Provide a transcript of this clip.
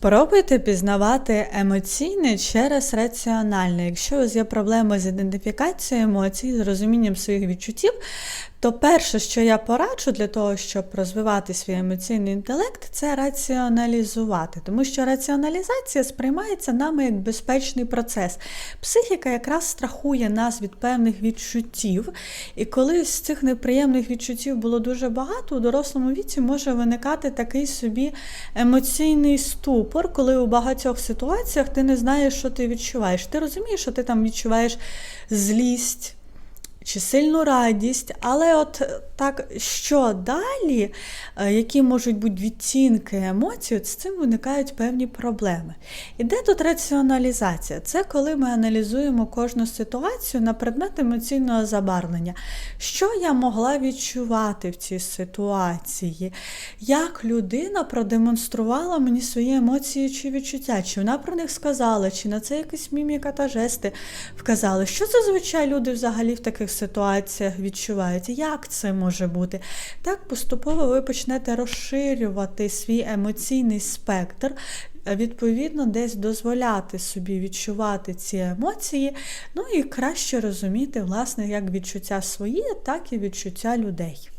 Пробуйте пізнавати емоційне через раціональне. Якщо у вас є проблеми з ідентифікацією емоцій, з розумінням своїх відчуттів, то перше, що я пораджу для того, щоб розвивати свій емоційний інтелект, це раціоналізувати. Тому що раціоналізація сприймається нами як безпечний процес. Психіка якраз страхує нас від певних відчуттів, і коли з цих неприємних відчуттів було дуже багато, у дорослому віці може виникати такий собі емоційний ступор, коли у багатьох ситуаціях ти не знаєш, що ти відчуваєш. Ти розумієш, що ти там відчуваєш злість чи сильну радість, але от так, що далі, е, які можуть бути відтінки емоцій, от з цим виникають певні проблеми. І де тут раціоналізація? Це коли ми аналізуємо кожну ситуацію на предмет емоційного забарвлення. Що я могла відчувати в цій ситуації? Як людина продемонструвала мені свої емоції чи відчуття? Чи вона про них сказала, чи на це якась міміка та жести вказали? Що зазвичай люди взагалі в таких ситуаціях відчувають? Як це може бути? Так поступово ви почнете розширювати свій емоційний спектр. Відповідно, десь дозволяти собі відчувати ці емоції, ну і краще розуміти, власне, як відчуття свої, так і відчуття людей.